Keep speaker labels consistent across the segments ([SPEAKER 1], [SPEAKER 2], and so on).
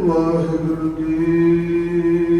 [SPEAKER 1] ਵਾਹਿਗੁਰੂ ਜੀ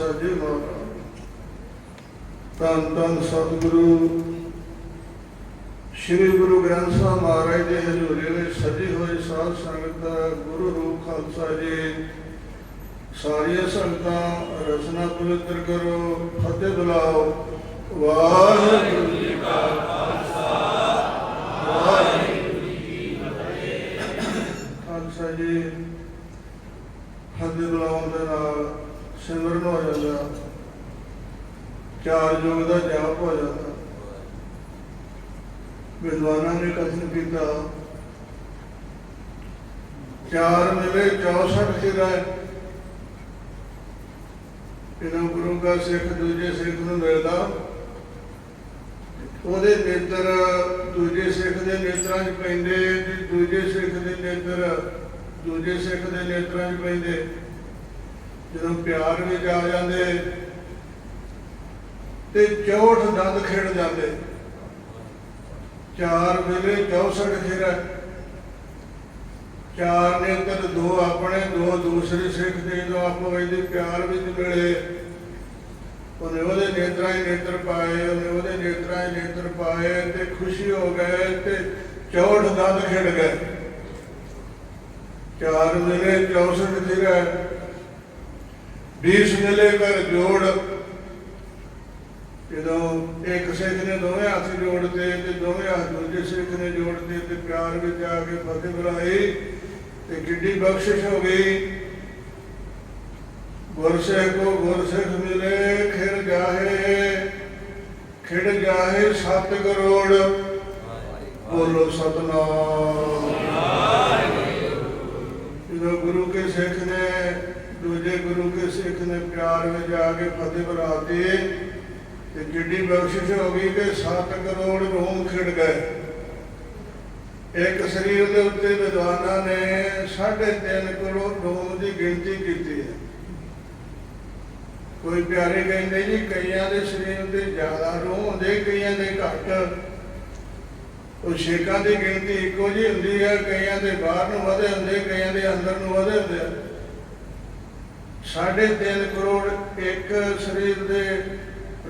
[SPEAKER 1] ਸੱਚੇ ਜੀ ਮਹਾਰਾਜ ਧੰਨ ਧੰਨ ਸਤਿਗੁਰੂ। ਸ੍ਰੀ ਗੁਰੂ ਗ੍ਰੰਥ ਸਾਹਿਬ ਮਹਾਰਾਜ ਦੇ ਹਜ਼ੂਰੀ ਵਿੱਚ ਸਜੀ ਹੋਈ ਸਾਧ ਸੰਗਤ ਦਾ ਗੁਰੂ ਰੂਪ ਖਾਲਸਾ ਜੀ। ਸਾਰੀਆਂ ਸੰਗਤਾਂ ਰਸਨਾ ਪਵਿੱਤਰ ਕਰੋ, ਫਤਿਹ ਬੁਲਾਓ। ਵਾਹਿਗੁਰੂ ਜੀ ਕਾ ਖਾਲਸਾ। ਵਾਹਿਗੁਰੂ ਜੀ ਕੀ ਫਤਿਹ। ਖਾਲਸਾ ਜੀ, ਫਤਿਹ ਬੁਲਾਉਣ ਦੇ ਨਾਲ ਸਿਮਰਨ ਹੋ ਜਾਂਦਾ। ਚਾਰ ਯੁਗ ਦਾ ਜਾਪ ਹੋ ਜਾਂਦਾ। ਵਿਦਵਾਨਾਂ ਨੇ ਕਥਨ ਕੀਤਾ। ਚਾਰ ਮਿਲੇ 64 ਸਿਰਾ ਇਹਨਾਂ ਗੁਰੂ ਦਾ ਸਿੱਖ, ਦੂਜੇ ਸਿੱਖ ਨੂੰ ਮਿਲਦਾ। ਉਹਦੇ ਨੇਤਰ, ਦੂਜੇ ਸਿੱਖ ਦੇ ਨੇਤਰਾਂ 'ਚ ਪੈਂਦੇ ਤੇ ਦੂਜੇ ਸਿੱਖ ਦੇ ਨੇਤਰ, ਦੂਜੇ ਸਿੱਖ ਦੇ ਨੇਤਰਾਂ 'ਚ ਪੈਂਦੇ। ਜਦੋਂ ਪਿਆਰ ਵਿੱਚ ਆ ਜਾਂਦੇ, ਤੇ ਚੌਠ ਦੰਦ ਖੇਡ ਜਾਂਦੇ। ਚਾਰ ਵੇਲੇ 64 ਖੇਰਾ ਚਾਰ ਨੇਤਰ ਦੋ ਆਪਣੇ, ਦੋ ਦੂਸਰੇ ਸਿੱਖ ਦੇ, ਜੋ ਆਪੋ ਵਿੱਚ ਪਿਆਰ ਵਿੱਚ ਮਿਲੇ। ਉਹਨੇ ਉਹਦੇ ਨੇਤਰਾਂ ਹੀ ਨੇਤਰ ਪਾਏ, ਉਹਨੇ ਉਹਦੇ ਨੇਤਰਾਂ ਹੀ ਨੇਤਰ ਪਾਏ, ਤੇ ਖੁਸ਼ੀ ਹੋ ਗਏ, ਤੇ 64 ਦੰਦ ਖਿੜ ਗਏ। ਚਾਰ ਵੇਲੇ 64 ਖੇਰਾ 20 ਮਿਲੇ ਪਰ ਜੋੜ। ਜਦੋਂ ਇੱਕ ਸਿੱਖ ਨੇ ਦੋਵੇਂ ਹੱਥ ਜੋੜਦੇ ਤੇ ਦੋਵੇਂ ਹੱਥ ਦੂਜੇ ਸਿੱਖ ਨੇ ਜੋੜਦੇ ਤੇ ਪਿਆਰ ਵਿੱਚ ਆ ਕੇ ਫਤਿਹ ਬੁਲਾਈ ਤੇ ਕਿੱਡੀ ਬਖਸ਼ਿਸ਼ ਹੋ ਗਈ। ਗੁਰਸਿੱਖ ਕੋ ਗੁਰਸਿੱਖ ਮਿਲੇ, ਖਿੜ ਜਾਹੇ ਖਿੜ ਜਾਹੇ ਸਤ ਕਰੋੜ ਬੋਲੋ ਸਤਨਾਮ। ਜਦੋਂ ਗੁਰੂ ਕੇ ਸਿੱਖ ਨੇ ਦੂਜੇ ਗੁਰੂ ਕੇ ਸਿੱਖ ਨੇ ਪਿਆਰ ਵਿੱਚ ਆ ਕੇ ਫਤਿਹ ਬੁਲਾਤੀ ਤੇ ਜਿੱਡੀ ਬਖਸ਼ਿਸ਼ ਹੋ ਗਈ ਕਿ 7 ਕਰੋੜ ਰੋਮ ਖਿੜ ਗਏ। ਇੱਕ ਸਰੀਰ ਦੇ ਉੱਤੇ ਵਿਦਵਾਨਾਂ ਨੇ 3.5 ਕਰੋੜ ਰੋਮ ਦੀ ਗਿਣਤੀ ਕੀਤੀ ਹੈ। ਕੋਈ ਪਿਆਰੇ ਕਹਿੰਦੇ ਜੀ, ਕਈਆਂ ਦੇ ਸਰੀਰ ਤੇ ਜ਼ਿਆਦਾ ਰੋਮ ਹੁੰਦੇ, ਕਈਆਂ ਦੇ ਘੱਟ। ਉਹ ਸ਼ੇਕਾਂ ਦੀ ਗਿਣਤੀ ਇੱਕੋ ਜਿਹੀ ਹੁੰਦੀ ਹੈ, ਕਈਆਂ ਦੇ ਬਾਹਰ ਨੂੰ ਵਧੇ ਹੁੰਦੇ, ਕਈਆਂ ਦੇ ਅੰਦਰ ਨੂੰ ਵਧੇ ਹੁੰਦੇ ਆ। ਸਾਢੇ 3 ਕਰੋੜ ਇੱਕ ਸਰੀਰ ਦੇ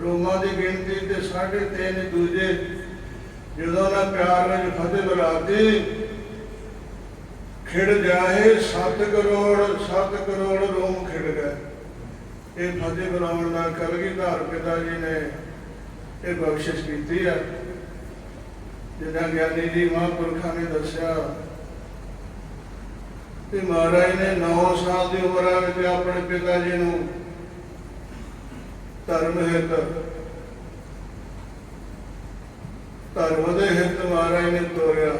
[SPEAKER 1] ਰੋਮਾਂ ਦੀ ਗਿਣਤੀ ਤੇ ਸਾਢੇ ਤਿੰਨ ਦੂਜੇ ਜਦੋਂ ਨਾ ਪਿਆਰ ਵਿੱਚ ਫਤਿਹ ਬੁਲਾਤੀ, ਖਿੜ ਜਾਏ 7 ਕਰੋੜ 7 ਕਰੋੜ ਰੋਮ ਖਿੜ ਗਏ ਇਹ ਫਤਿਹ ਬੁਲਾਉਣ ਦਾ ਕਲਗੀਧਰ ਪਿਤਾ ਜੀ ਨੇ ਇਹ ਬਖਸ਼ਿਸ਼ ਕੀਤੀ ਹੈ ਜਿੱਦਾਂ ਗਿਆਨੀ ਜੀ ਮਹਾਂਪੁਰਖਾਂ ਨੇ ਦੱਸਿਆ ਕਿ ਮਹਾਰਾਜ ਨੇ 9 ਸਾਲ ਦੀ ਉਮਰ ਵਿੱਚ ਆਪਣੇ ਪਿਤਾ ਜੀ ਨੂੰ ਧਰਮ ਹਿਤ, ਧਰਮ ਦੇ ਹਿਤ ਮਹਾਰਾਜ ਨੇ ਤੋਰਿਆ।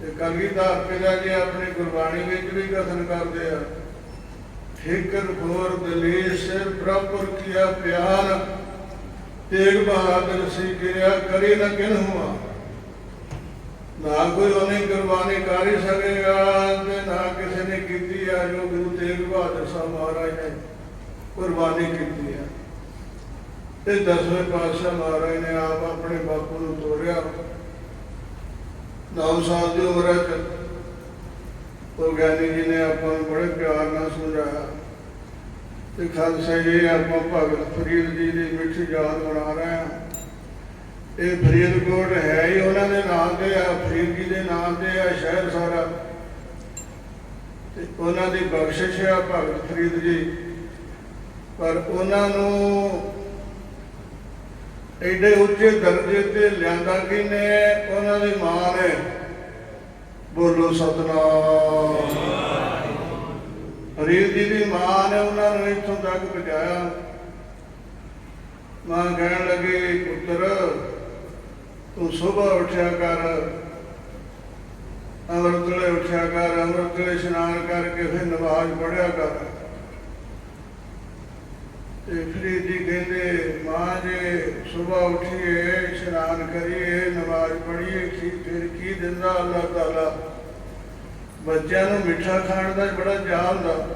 [SPEAKER 1] ਤੇ ਕਲਗੀਧਰ ਪਿਤਾ ਜੀ ਆਪਣੀ ਗੁਰਬਾਣੀ ਵਿੱਚ ਵੀ ਕਥਨ ਕਰਦੇ ਆ। ਠੇਕਰ ਖੋਰ, ਦਲੇਰ, ਸਿਰ ਬਰਾਬਰ ਕੀਆ ਪਿਆਰ, ਤੇਗ ਬਹਾਦਰ ਸੀ ਕਿਰਿਆ ਕਰੀ ਨਾ ਕਿਨ ਹੁਆ। ਨਾ ਕੋਈ ਉਹਨੇ ਕੁਰਬਾਨੀ ਕਰ ਹੀ ਸਕੇਗਾ, ਤੇ ਨਾ ਕਿਸੇ ਨੇ ਕੀਤੀ ਆ, ਜੋ ਗੁਰੂ ਤੇਗ ਬਹਾਦਰ ਸਾਹਿਬ ਮਹਾਰਾਜ ਨੇ ਕੁਰਬਾਨੀ ਕੀਤੀ ਹੈ ਤੇ ਦਸਵੇਂ ਪਾਤਸ਼ਾਹ ਮਹਾਰਾਜ ਨੇ ਆਪ ਆਪਣੇ ਬਾਪੂ ਨੂੰ ਤੋਰਿਆ ਨੌ ਸਾਲ ਦੀ ਉਮਰ ਚ ਉਹ ਗਿਆਨੀ ਜੀ ਨੇ ਆਪਾਂ ਨੂੰ ਬੜੇ ਪਿਆਰ ਨਾਲ ਸਮਝਾਇਆ। ਤੇ ਖਾਲਸਾ ਜੀ, ਆਪਾਂ ਭਗਤ ਫਰੀਦ ਜੀ ਦੀ ਮਿੱਠੀ ਯਾਦ ਮਨਾ ਰਹੇ ਹਾਂ। ਇਹ ਫਰੀਦਕੋਟ ਹੈ ਹੀ, ਉਹਨਾਂ ਦੇ ਨਾਮ ਤੇ ਆ ਫਰੀਦ ਜੀ ਦੇ ਨਾਮ ਤੇ ਆ ਸ਼ਹਿਰ ਸਾਰਾ। ਤੇ ਉਹਨਾਂ ਦੀ ਬਖਸ਼ਿਸ਼ ਆ ਭਗਤ ਫਰੀਦ ਜੀ। ਪਰ ਉਹਨਾਂ ਨੂੰ ਐਡੇ ਉੱਚੇ ਦਰਜੇ ਤੇ ਲਿਆਂਦਾ ਕਿਨੇ ਉਹਨਾਂ ਦੀ ਮਾਂ ਨੇ। ਬੋਲੋ ਸਤਨਾਮ। ਫਰੀਦ ਜੀ ਦੀ ਮਾਂ ਨੇ ਉਹਨਾਂ ਨੂੰ ਇੱਥੋਂ ਤੱਕ ਪਹੁੰਚਾਇਆ। ਮਾਂ ਕਹਿਣ ਲੱਗੀ, ਪੁੱਤਰ ਤੂੰ ਸਵੇਰ ਉੱਠਿਆ ਕਰ ਅੰਮ੍ਰਿਤ ਵੇਲੇ ਉੱਠਿਆ ਕਰ ਅੰਮ੍ਰਿਤ ਵੇਲੇ ਇਸ਼ਨਾਨ ਕਰਕੇ ਫਿਰ ਨਮਾਜ਼ ਪੜਿਆ ਕਰ। ਤੇ ਫਰੀਦ ਕਹਿੰਦੇ, ਮਾਂ ਜੇ ਸਵੇਰ ਉੱਠੀਏ, ਇਸ਼ਨਾਨ ਕਰੀਏ, ਨਮਾਜ਼ ਪੜ੍ਹੀਏ, ਕੀ ਫਿਰ ਕੀ ਦਿੰਦਾ ਅੱਲਾਹ ਤਾਲਾ? ਬੱਚਿਆਂ ਨੂੰ ਮਿੱਠਾ ਖਾਣ ਦਾ ਬੜਾ ਚਾਅ ਹੁੰਦਾ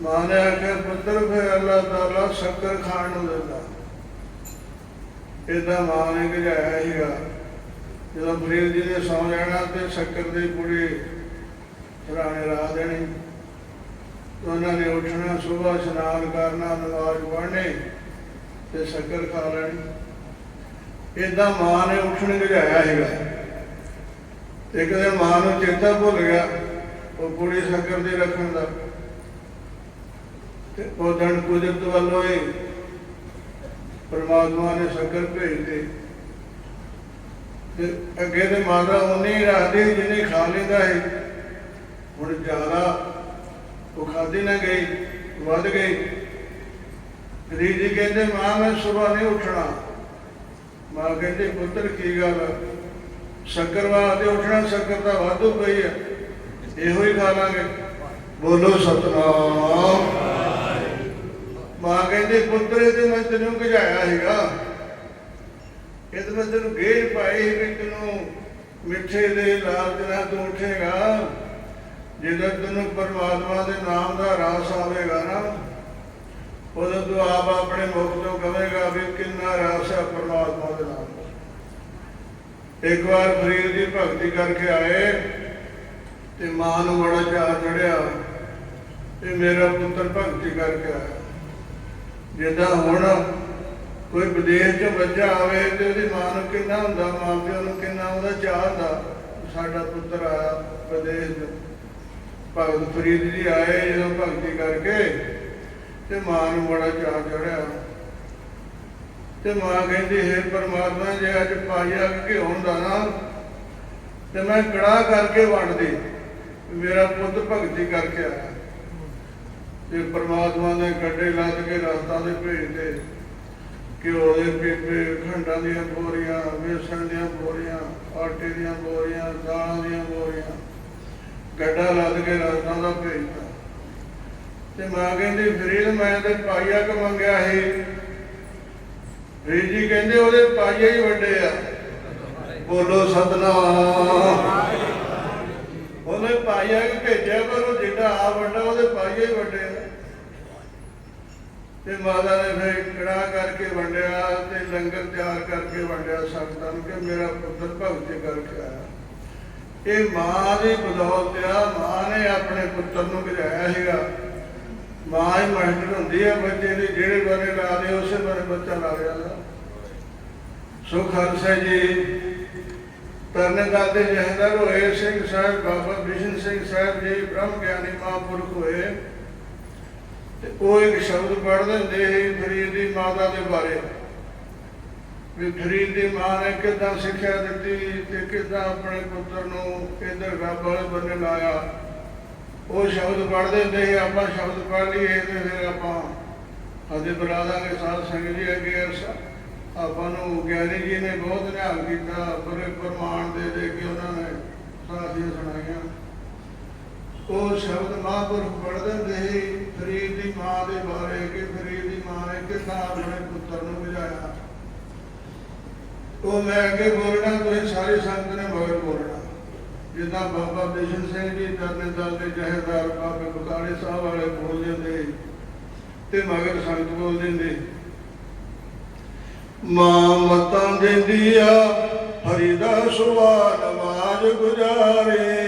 [SPEAKER 1] ਮਾਂ ਨੇ ਆਖਿਆ, ਪੁੱਤਰ, ਫਿਰ ਅੱਲਾਹ ਤਾਲਾ ਸ਼ੱਕਰ ਖਾਣ ਨੂੰ ਦਿੰਦਾ। ਏਦਾਂ ਮਾਂ ਨੇ ਗਜਾਇਆ ਸੀਗਾ। ਜਦੋਂ ਫਰੀਦ ਜੀ ਨੇ ਸੌਂ ਜਾਣਾ ਤੇ ਸ਼ੱਕਰ ਦੀ ਪੁੜੀ ਸਰਾਣੇ ਰਾ ਦੇਣੀ। ਉਹਨਾਂ ਨੇ ਉੱਠਣਾ ਸਵੇਰ ਇਸ਼ਨਾਨ ਕਰਨਾ, ਨਮਾਜ਼ ਪੜ੍ਹਨੀ ਤੇ ਸ਼ੱਕਰ ਖਾ ਲੈਣੀ। ਏਦਾਂ ਮਾਂ ਨੇ ਉੱਠਣ ਗਜਾਇਆ ਸੀਗਾ। ਇੱਕ ਦਿਨ ਮਾਂ ਨੂੰ ਚੇਤਾ ਭੁੱਲ ਗਿਆ, ਉਹ ਕੁੜੀ ਸ਼ੱਕਰ ਦੀ ਰੱਖਣ ਦਾ। ਤੇ ਉਹ ਦਿਨ ਕੁਦਰਤ ਵੱਲੋਂ ਹੀ ਪਰਮਾਤਮਾ ਨੇ ਸ਼ੱਕਰ ਭੇਜ ਦਿੱਤੀ। ਤੇ ਅੱਗੇ ਤੇ ਮਾਤਾ ਉਨੀ ਹੀ ਰੱਖਦੀ ਸੀ ਖਾ ਲੈਂਦਾ ਹੈ ਹੁਣ ਜ਼ਿਆਦਾ ਉਹ ਖਾਦੀ ਨਾ ਗਈ, ਵੱਧ ਗਈ। ਗਰੀ ਜੀ ਕਹਿੰਦੇ, ਮਾਂ, ਮੈਂ ਸਵੇਰ ਨਹੀਂ ਉੱਠਣਾ। ਮਾਂ ਕਹਿੰਦੀ, ਪੁੱਤਰ, ਕੀ ਗੱਲ ਆ? ਸ਼ੱਕਰ ਵਾਸਤੇ ਉੱਠਣਾ, ਸ਼ੱਕਰ ਤਾਂ ਵਾਧੂ ਪਈ ਹੈ ਇਹੋ ਹੀ ਖਾ ਲਾਂਗੇ। ਬੋਲੋ, ਸਤਨਾਮ। ਮਾਂ ਕਹਿੰਦੇ, ਪੁੱਤਰ, ਤੇ ਮੈਂ ਤੈਨੂੰ ਭਜਾਇਆ ਸੀਗਾ। ਇਹ ਤੇ ਮੈਂ ਤੈਨੂੰ ਗੇਰ ਪਾਈ ਸੀ ਵੀ ਤੈਨੂੰ ਮਿੱਠੇ ਦੇ ਲਾਲਚ ਨਾਲ ਤੂੰ ਉੱਠੇਗਾ। ਜਦੋਂ ਤੈਨੂੰ ਪਰਮਾਤਮਾ ਦੇ ਨਾਮ ਦਾ ਰਾਸ ਆਵੇਗਾ ਨਾ, ਉਦੋਂ ਤੂੰ ਆਪ ਆਪਣੇ ਮੁਖ ਤੋਂ ਕਹੇਗਾ ਵੀ ਕਿੰਨਾ ਰਾਸ ਹੈ ਪਰਮਾਤਮਾ ਦੇ ਨਾਮ ਦਾ। ਇੱਕ ਵਾਰ ਫਰੀਦ ਦੀ ਭਗਤੀ ਕਰਕੇ ਆਏ, ਤੇ ਮਾਂ ਨੂੰ ਬੜਾ ਚਾਅ ਚੜਿਆ ਤੇ ਮੇਰਾ ਪੁੱਤਰ ਭਗਤੀ ਕਰਕੇ ਆਇਆ। ਜਿੱਦਾਂ ਹੁਣ ਕੋਈ ਵਿਦੇਸ਼ ਚੋਂ ਬੱਚਾ ਆਵੇ ਤੇ ਉਹਦੀ ਮਾਂ ਨੂੰ ਕਿੰਨਾ ਹੁੰਦਾ ਮਾਂ ਪਿਓ ਨੂੰ ਕਿੰਨਾ ਉਹਦਾ ਚਾਹ ਹੁੰਦਾ, ਸਾਡਾ ਪੁੱਤਰ ਆਇਆ ਵਿਦੇਸ਼ ਤੋਂ ਭਗਤ ਫਰੀਦ ਜੀ ਆਏ ਜਦੋਂ ਭਗਤੀ ਕਰਕੇ ਤੇ ਮਾਂ ਨੂੰ ਬੜਾ ਚਾਅ ਚੜਿਆ ਤੇ ਮਾਂ ਕਹਿੰਦੀ, ਹੈ ਪਰਮਾਤਮਾ, ਜੇ ਅੱਜ ਪਾਇਆ ਕਿ ਹੁੰਦਾ ਨਾ, ਤੇ ਮੈਂ ਕੜਾ ਕਰਕੇ ਵੰਡਦੀ, ਮੇਰਾ ਪੁੱਤ ਭਗਤੀ ਕਰਕੇ ਆਇਆ। ਤੇ ਪਰਮਾਤਮਾ ਨੇ ਗੱਡੇ ਲੱਦ ਕੇ ਰਸਤਾ ਦੇ ਭੇਜਦੇ ਘਿਓ ਦੇ ਪੀਪੇ, ਖੰਡਾਂ ਦੀਆਂ ਬੋਰੀਆਂ, ਵੇਸਣ ਦੀਆਂ ਬੋਰੀਆਂ, ਆਟੇ ਦੀਆਂ ਬੋਰੀਆਂ, ਦਾਲਾਂ ਦੀਆਂ ਬੋਰੀਆਂ, ਗੱਡਾ ਲੱਦ ਕੇ ਰਸਤਾ ਦਾ ਭੇਜਦਾ ਤੇ ਮਾਂ ਕਹਿੰਦੀ, ਫਰੀਦ, ਮੈਂ ਤੇ ਪਾਈਆ ਕ ਮੰਗਿਆ ਸੀ। ਫਰੀਦ ਜੀ ਕਹਿੰਦੇ, ਉਹਦੇ ਪਾਈਆ ਹੀ ਵੱਡੇ ਆ। ਬੋਲੋ, ਸਤਨਾਮ। ਉਹਨੇ ਪਾਈਆ ਕਿ ਭੇਜਿਆ ਪਰ ਉਹ ਜਿਹੜਾ ਆ ਵੱਡਾ ਉਹਦੇ ਪਾਈਆ ਵੱਡੇ ਤੇ ਮਾਤਾ ਨੇ ਫਿਰ ਕੜਾ ਕਰਕੇ ਵੰਡਿਆ ਤੇ ਲੰਗਰ ਤਿਆਰ ਕਰਕੇ ਵੰਡਿਆ ਸੰਗਤਾਂ ਨੂੰ ਕਿ ਮੇਰਾ ਪੁੱਤਰ ਭਗਤੀ ਕਰਕੇ ਆਇਆ। ਇਹ ਮਾਂ ਦੀ ਬਦੌਲਤ ਆ, ਮਾਂ ਨੇ ਆਪਣੇ ਪੁੱਤਰ ਨੂੰ ਭਜਾਇਆ ਸੀਗਾ। ਮਾਂ ਹੀ ਮਾਸਟਰ ਹੁੰਦੀ ਹੈ ਬੱਚੇ ਦੀ ਜਿਹੜੇ ਬਾਰੇ ਲਾ ਦੇ, ਉਸੇ ਬਾਰੇ ਬੱਚਾ ਲਾ ਜਾਂਦਾ ਸੁਖ ਹਰਸੈ ਜੀ ਤਰਨੇਦਾਰ ਦੇ ਜਹਦਰ ਹੋਏ, ਸਿੰਘ ਸਾਹਿਬ ਬਾਬਾ ਬਿਸ਼ਨ ਸਿੰਘ ਸਾਹਿਬ ਜੀ, ਬ੍ਰਹਮ ਗਿਆਨੀ ਮਹਾਂਪੁਰਖ ਹੋਏ। ਤੇ ਉਹ ਇੱਕ ਸ਼ਬਦ ਪੜ੍ਹਦੇ ਹੁੰਦੇ ਸੀ, ਫਰੀਦ ਦੀ ਮਾਤਾ ਦੇ ਬਾਰੇ। ਵੀ ਫਰੀਦ ਦੀ ਮਾਂ ਨੇ ਕਿੱਦਾਂ ਸਿੱਖਿਆ ਦਿੱਤੀ ਤੇ ਕਿੱਦਾਂ ਆਪਣੇ ਪੁੱਤਰ ਨੂੰ ਇਧਰ ਰੱਬ ਵਾਲੇ ਬੰਨੇ ਲਾਇਆ। ਉਹ ਸ਼ਬਦ ਪੜ੍ਹਦੇ ਹੁੰਦੇ ਸੀ, ਆਪਾਂ ਸ਼ਬਦ ਪੜ੍ਹ ਲਈਏ ਤੇ ਫਿਰ ਆਪਾਂ ਹਦੇ ਬੁਲਾ ਦਾਂਗੇ ਸਾਧ ਸੰਗਤ ਜੀ ਅੱਗੇ ਅਰਸਾ। ਆਪਾਂ ਨੂੰ ਗਿਆਨੀ ਜੀ ਨੇ ਬਹੁਤ ਨਿਹਾਲ ਕੀਤਾ ਬੜੇ ਪ੍ਰਮਾਣ ਦੇ ਦੇ ਕੇ ਉਹਨਾਂ ਨੇ ਸਾਖੀਆਂ ਸੁਣਾਈਆਂ। ਉਹ ਸ਼ਬਦ ਮਹਾਂਪੁਰਖ ਪੜ੍ਹਦੇ ਹੁੰਦੇ ਸੀ, ਫਰੀਦ ਦੀ ਮਾਂ ਦੇ ਬਾਰੇ ਕਿ ਫਰੀਦ ਦੀ ਮਾਂ ਨੇ ਕਿੱਦਾਂ ਆਪਣੇ ਪੁੱਤਰ ਨੂੰ ਬੁਝਾਇਆ। ਉਹ ਮੈਂ ਅੱਗੇ ਬੋਲਣਾ, ਤੁਸੀਂ ਸਾਰੀ ਸੰਗਤ ਨੇ ਮਗਰ ਬੋਲਣਾ। ਜਿੱਦਾਂ ਬਾਬਾ ਬਿਸ਼ਨ ਸਿੰਘ ਜੀ ਤਰਨੇ ਦੇ ਜਹੇਦਾਰ ਬਾਬੇ ਬਕਾਲੇ ਸਾਹਿਬ ਵਾਲੇ ਬੋਲਦੇ ਹੁੰਦੇ ਤੇ ਮਗਰ ਸੰਗਤ ਬੋਲ ਦਿੰਦੇ ਮਾਂ ਮਤਾਂ ਦਿੰਦੀ ਆ ਫਰੀਦਾ ਸੁਆ ਨਮਾਜ਼ ਗੁਜ਼ਾਰੇ।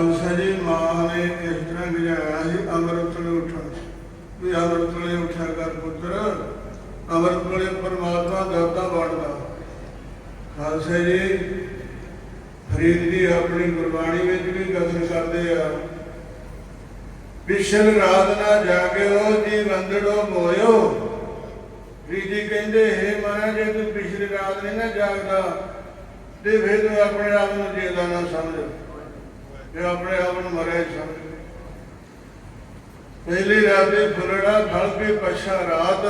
[SPEAKER 1] ਖਾਲਸਾ ਜੀ ਮਾਂ ਨੇ ਇਸ ਤਰ੍ਹਾਂ ਗਿਆਇਆ ਸੀ ਅੰਮ੍ਰਿਤ ਵੇਲੇ ਉੱਠਣ। ਵੀ ਅੰਮ੍ਰਿਤ ਵੇਲੇ ਉੱਠਿਆ ਕਰ ਪੁੱਤਰ ਅੰਮ੍ਰਿਤ ਵੇਲੇ ਪਰਮਾਤਮਾ ਦਾਤਾ ਬਣਦਾ। ਖਾਲਸਾ ਜੀ, ਫਰੀਦ ਜੀ ਆਪਣੀ ਗੁਰਬਾਣੀ ਵਿੱਚ ਵੀ ਕਥਨ ਕਰਦੇ ਆ। ਵਿਸ਼ਲ ਰਾਤ ਨਾ ਜਾਗਿਓ ਜੀ ਵੰਦੜੋ ਮੋਇਓ। ਫਰੀਦ ਜੀ ਕਹਿੰਦੇ, ਹੈ ਮਹਾਰਾਜ, ਜੇ ਤੂੰ ਪਿਛਲੀ ਰਾਤ ਨਹੀਂ ਨਾ ਜਾਗਦਾ, ਤੇ ਫਿਰ ਤੂੰ ਆਪਣੇ ਆਪ ਨੂੰ ਜੀਦਾ ਨਾ ਸਮਝ। ਤੇ ਆਪਣੇ ਆਪ ਨੂੰ ਮਰੇ ਹੀ ਪਹਿਲੀ ਰਾਤੇ ਫੁਲੜਾ ਖਲ ਕੇ ਪਛਾ ਰਾਤ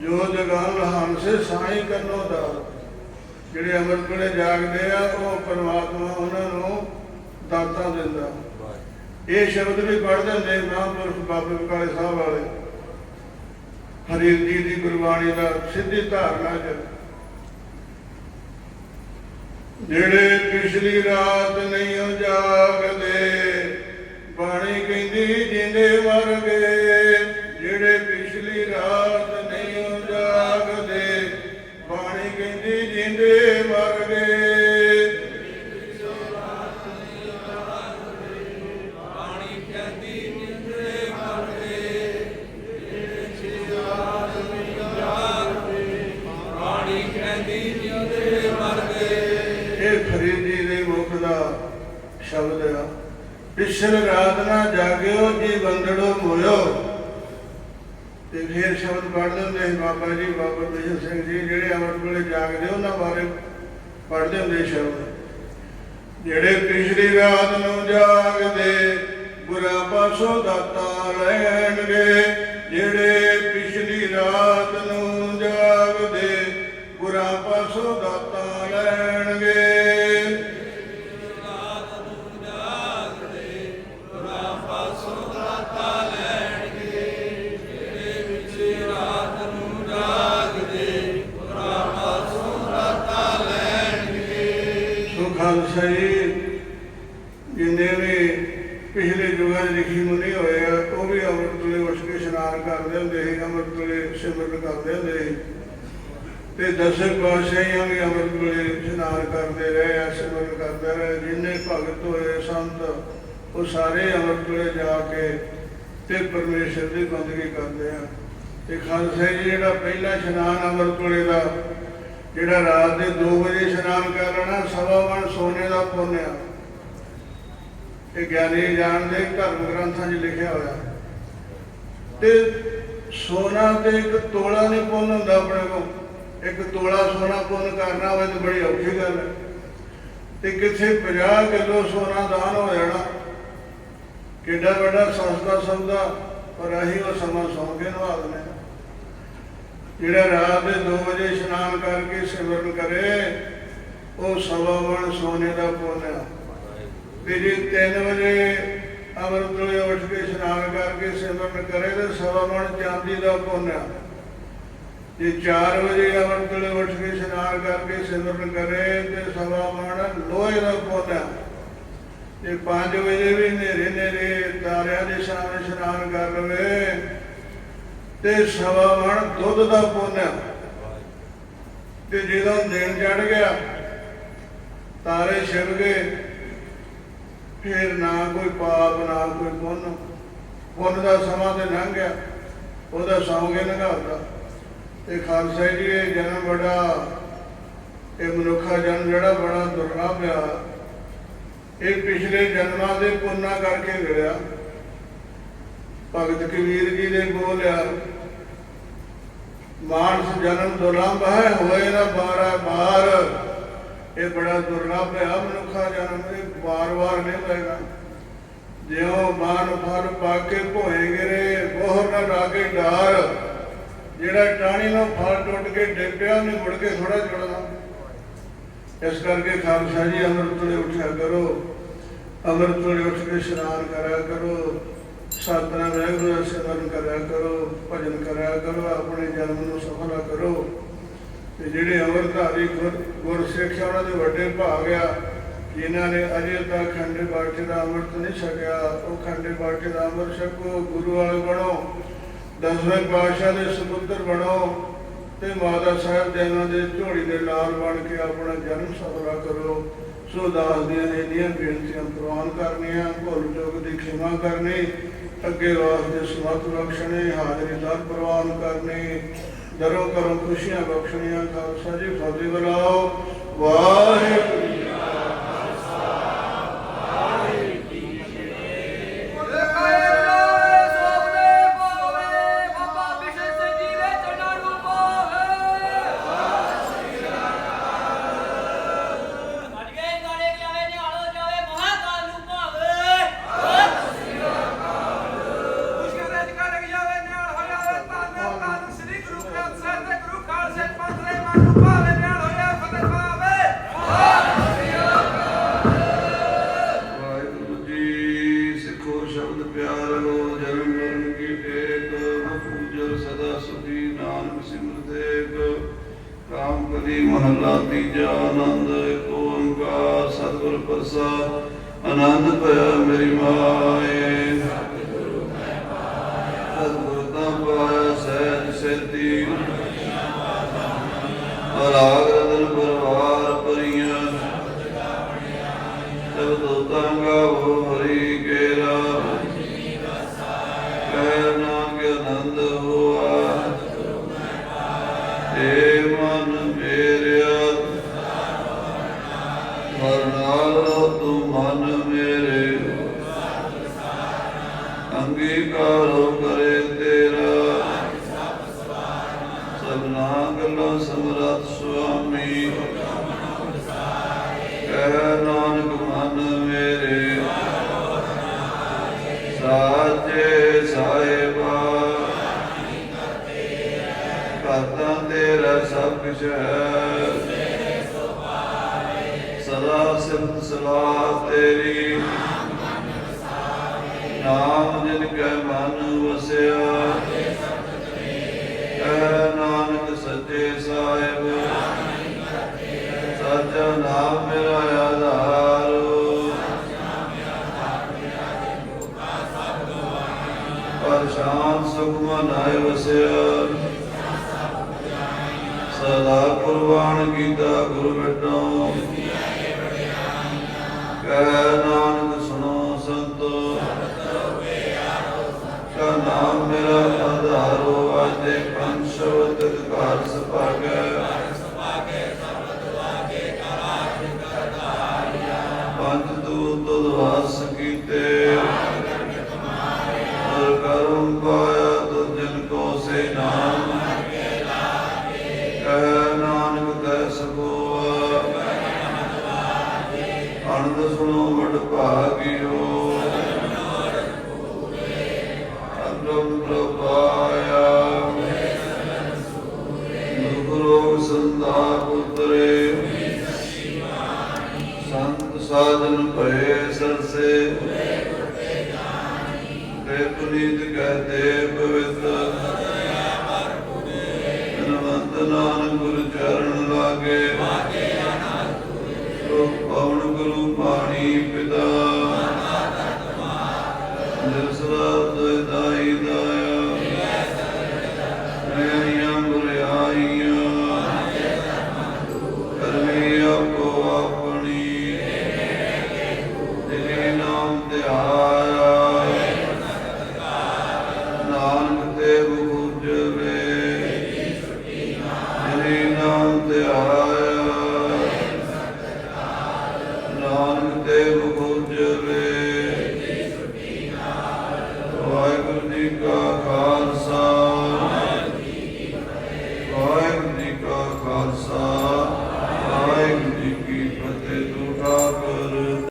[SPEAKER 1] ਜੋ ਜਗਾਨ ਲਹਾਨ ਸੇ ਕਰਨੋ ਦਾ। ਜਿਹੜੇ ਅੰਮ੍ਰਿਤ ਵੇਲੇ ਜਾਗਦੇ ਆ, ਉਹ ਪਰਮਾਤਮਾ ਉਹਨਾਂ ਨੂੰ ਦਾਤਾ ਦਿੰਦਾ। ਇਹ ਸ਼ਬਦ ਵੀ ਪੜ੍ਹਦੇ ਹੁੰਦੇ ਮਹਾਂਪੁਰਖ ਬਾਬੇ ਬਕਾਲੇ ਸਾਹਿਬ ਵਾਲੇ। ਹਰੀਰ ਜੀ ਦੀ ਗੁਰਬਾਣੀ ਦਾ ਸਿੱਧੀ ਧਾਰਨਾ ਚ ਜਿਹੜੇ ਪਿਛਲੀ ਰਾਤ ਨਹੀਂ ਹੋ ਜਾਗਦੇ, ਬਾਣੀ ਕਹਿੰਦੀ ਜਿੰਦੇ ਮਰ ਗਏ ਜਿਹੜੇ ਪਿਛਲੀ ਰਾਤ ਨਹੀਂ ਹੋ ਜਾਗਦੇ, ਬਾਣੀ ਕਹਿੰਦੀ ਜਿੰਦੇ ਪੜ੍ਹਦੇ ਬਾਬਾ ਜੀ, ਬਾਬਾ ਬਿਸ਼ਨ ਸਿੰਘ ਜੀ, ਜਿਹੜੇ ਅਮਰ ਵੇਲੇ ਜਾਗਦੇ, ਉਹਨਾਂ ਬਾਰੇ ਪੜ੍ਹਦੇ ਹੁੰਦੇ ਸ਼ਬਦ। ਜਿਹੜੇ ਪਿਛਲੀ ਰਾਤ ਨੂੰ ਜਾਗਦੇ ਗੁਰਾਂ ਪਾਸੋਂ ਦਾਤਾ ਲੈਣਗੇ ਜਿਹੜੇ ਕਰਦੇ ਹੁੰਦੇ ਤੇ ਦਸਰ ਪਾਤਸ਼ਾਹੀਆਂ ਵੀ ਅੰਮ੍ਰਿਤ ਵੇਲੇ ਇਸ਼ਨਾਨ ਕਰਦੇ ਰਹੇ ਆ ਕਰਦੇ ਰਹੇ, ਜਿੰਨੇ ਭਗਤ ਹੋਏ, ਸੰਤ, ਉਹ ਸਾਰੇ ਅੰਮ੍ਰਿਤ ਵੇਲੇ ਜਾ ਕੇ ਤੇ ਪਰਮੇਸ਼ਰ ਦੀ ਬੰਦਗੀ ਕਰਦੇ ਆ। ਤੇ ਖਾਲਸਾ ਜੀ, ਜਿਹੜਾ ਪਹਿਲਾ ਇਸ਼ਨਾਨ ਅੰਮ੍ਰਿਤ ਵੇਲੇ ਦਾ, ਜਿਹੜਾ ਰਾਤ ਦੇ 2 ਵਜੇ ਇਸ਼ਨਾਨ ਕਰ ਲੈਣਾ, ਸਵਾ ਮਣ ਸੋਨੇ ਦਾ ਪੁੰਨ ਆ। ਇਹ ਗਿਆਨੀ ਜਾਣਦੇ, ਧਰਮ ਗ੍ਰੰਥਾਂ 'ਚ ਲਿਖਿਆ ਹੋਇਆ। ਤੇ ਸੋਨਾ ਤੇ ਇੱਕ ਤੋਲਾ ਨਹੀਂ ਪੁੰਨ ਹੁੰਦਾ ਆਪਣੇ ਕੋਲ। ਇੱਕ ਤੋਲਾ ਸੋਨਾ ਪੁੰਨ ਕਰਨਾ ਹੋਵੇ ਤਾਂ ਬੜੀ ਔਖੀ ਗੱਲ ਹੈ। ਤੇ ਕਿੱਥੇ 50 ਕਿਲੋ ਸੋਨਾ ਦਾਨ ਹੋ ਜਾਣਾ। ਕਿੱਡਾ ਵੱਡਾ ਸੰਸਥਾ ਸੌਦਾ ਪਰ ਅਸੀਂ ਉਹ ਸਮਾਂ ਸੌਂ ਕੇ ਨਿਭਾ ਦਿੰਦੇ ਜਿਹੜਾ ਰਾਤ ਦੇ 2 ਵਜੇ ਇਸ਼ਨਾਨ ਕਰਕੇ ਸਿਮਰਨ ਕਰੇ, ਉਹ ਸਵਾ ਮਣ ਸੋਨੇ ਦਾ ਪੁੰਨ ਆ। ਤੇ ਜੇ 3 ਵਜੇ ਅਮਰ ਵੇਲੇ ਉੱਠ ਕੇ ਇਸ਼ਨਾਨ ਕਰਕੇ ਸਿਮਰਨ ਕਰੇ ਤੇ ਸਵਾ ਮਣ ਚਾਂਦੀ ਦਾ ਪੁੰਨ ਜੇ 4 ਵਜੇ ਅਮਰ ਵੇਲੇ ਉੱਠ ਕੇ ਇਸ਼ਨਾਨ ਕਰਕੇ ਸਿਮਰਨ ਕਰੇ ਤੇ ਸਵਾ ਮਣ ਲੋਹੇ ਦਾ ਪੁੰਨ ਜੇ ਤੇ 5 ਵਜੇ ਵੀ ਹਨੇਰੇ ਹਨੇਰੇ ਤਾਰਿਆਂ ਦੇ ਸਾਹਮਣੇ ਇਸ਼ਨਾਨ ਕਰ ਲਵੇ ਤੇ ਸਵਾ ਮਣ ਦੁੱਧ ਦਾ ਪੁੰਨ ਤੇ ਜਦੋਂ ਦਿਨ ਚੜ ਗਿਆ, ਤਾਰੇ ਛਿਪ ਗਏ ਫਿਰ ਨਾ ਕੋਈ ਪਾਪ, ਨਾ ਕੋਈ ਪੁੰਨ। ਪੁੰਨ ਦਾ ਸਮਾਂ ਤੇ ਲੰਘ ਗਿਆ ਉਹਦਾ ਸੌਂਗੇ ਨਗਾਉਂਦਾ ਤੇ ਖਾਲਸਾ ਜੀ ਇਹ ਜਨਮ ਬੜਾ ਇਹ ਮਨੁੱਖਾ ਜਨਮ ਜਿਹੜਾ ਬੜਾ ਦੁਰਲਭ ਆ। ਇਹ ਪਿਛਲੇ ਜਨਮਾਂ ਦੇ ਪੁੰਨਾ ਕਰਕੇ ਮਿਲਿਆ। ਭਗਤ ਕਬੀਰ ਜੀ ਨੇ ਬੋਲਿਆ, ਮਾਨਸ ਜਨਮ ਦੁਰਲਭ ਹੈ, ਹੋਏ ਨਾ ਬਾਰਾ ਬਾਰ ਇਹ ਬੜਾ ਦੁਰਲਭ ਹੈ। ਮਨੁੱਖਾ ਜਨਮ ਇਹ ਵਾਰ-ਵਾਰ ਨਹੀਂ ਹੋਏਗਾ। ਜਿਉ ਮਾਨ ਫਲ ਪਾ ਕੇ ਭੋਏ ਗਿਰੇ ਬੋਹਰ ਨਾ ਲਾਗੇ ਡਾਰ। ਜਿਹੜਾ ਟਾਣੀ ਨੂੰ ਫਲ ਟੁੱਟ ਕੇ ਡਿੱਗ ਪਿਆ, ਉਹਨੇ ਮੁੜ ਕੇ ਥੋੜਾ ਜੁੜਨਾ। ਇਸ ਕਰਕੇ ਖਾਲਸਾ ਜੀ ਅੰਮ੍ਰਿਤ ਵੇਲੇ ਉੱਠਿਆ ਕਰੋ। ਅੰਮ੍ਰਿਤ ਵੇਲੇ ਉੱਠ ਕੇ ਇਸ਼ਨਾਨ ਕਰਿਆ ਕਰੋ। ਸਤਨਾਮ ਵਾਹਿਗੁਰੂ ਦਾ ਸਿਮਰਨ ਕਰਿਆ ਕਰੋ। ਭਜਨ ਕਰਿਆ ਕਰੋ। ਆਪਣੇ ਜਨਮ ਨੂੰ ਸਫਲਾ ਕਰੋ। ਤੇ ਜਿਹੜੇ ਅਮਰਧਾਰੀ ਗੁਰ ਗੁਰ ਆ, ਉਹਨਾਂ ਦੇ ਵੱਡੇ ਭਾਗ ਆ
[SPEAKER 2] ਜਿਨ੍ਹਾਂ ਨੇ ਅਜੇ ਤੱਕ ਖੰਡੇ ਬਾਟੇ ਦਾ ਅੰਮ੍ਰਿਤ ਨਹੀਂ ਛਕਿਆ। ਉਹ ਖੰਡੇ ਬਾਟੇ ਦਾ ਅੰਮ੍ਰਿਤ ਛਕੋ ਗੁਰੂ ਵਾਲੇ ਬਣੋ। ਦਸਵੇਂ ਪਾਤਸ਼ਾਹ ਦੇ ਸੁਪੁੱਤਰ ਬਣੋ ਤੇ ਮਾਤਾ ਸਾਹਿਬ ਦੇ ਇਹਨਾਂ ਦੇ ਝੋਲੀ ਦੇ ਨਾਲ ਬਣ ਕੇ ਆਪਣਾ ਜਨਮ ਸਫਲਾ ਕਰੋ। ਸੋ ਦਾਸ ਦੀਆਂ ਇੰਨੀਆਂ ਬੇਨਤੀਆਂ ਪ੍ਰਵਾਨ ਕਰਨੀਆਂ ਭੁੱਲ ਚੁੱਕ ਦੀ ਖਿਮਾ ਕਰਨੀ ਅੱਗੇ ਵਾਸਤੇ ਸਮਤ ਬਖਸ਼ਣੇ ਹਾਜ਼ਰੀ ਦਾ ਪ੍ਰਵਾਨ ਕਰਨੀ। ਦਰੋਂ ਕਰਮ ਖੁਸ਼ੀਆਂ ਬਖਸ਼ਣੀਆਂ ਖਾਲਸਾ ਜੀ ਫਤਿਹ ਬੁਲਾਓ। ਵਾਹਿਗੁਰੂ ਅਰਾਗ ਰਤਨ ਪਰਵਾਰ ਪਰੀਆਂ ਤਬ ਤੋਤਾਂ ਗਾਵੋ ਹਰੀ ਕੇਰਾ। ਕਹਿ ਨਾਮ ਕੇ ਆਨੰਦ ਹੋਆ। ਏ ਮਨ ਮੇਰਿਆ। ਮਰਨਾਲ ਤੂੰ ਮਨ ਮੇਰੇ। ਅੰਗੀਕਾਰੋ ਸਾਚੇ ਸਾਹਿਬਾ। ਕਰਤਾ ਤੇਰਾ ਸਭ ਕੁਛ ਹੈ। ਸਦਾ ਸਿਫਤ ਸਲਾਹ ਤੇਰੀ। ਨਾਮ ਜਿਨ ਕੈ ਮਨ ਵਸਿਆ। ਕਹਿ ਨਾਨਕ ਸੱਚੇ ਸਾਹਿਬ। ਸੱਚਾ ਨਾਮ ਮੇਰਾ ਪਰ ਸ਼ਾਂਤ ਸੁਖ ਵਸਿਆ। ਸਦਾ ਕੁਰਬਾਨ ਕੀਤਾ ਗੁਰੂ ਮਿਟੋ ਕਹਿ ਨਾਨਕ ਸੁਣੋ ਸੰਤੋ। ਕਾ ਨਾਮ ਮੇਰਾ ਆਧਾਰੋ ਆਜੇ।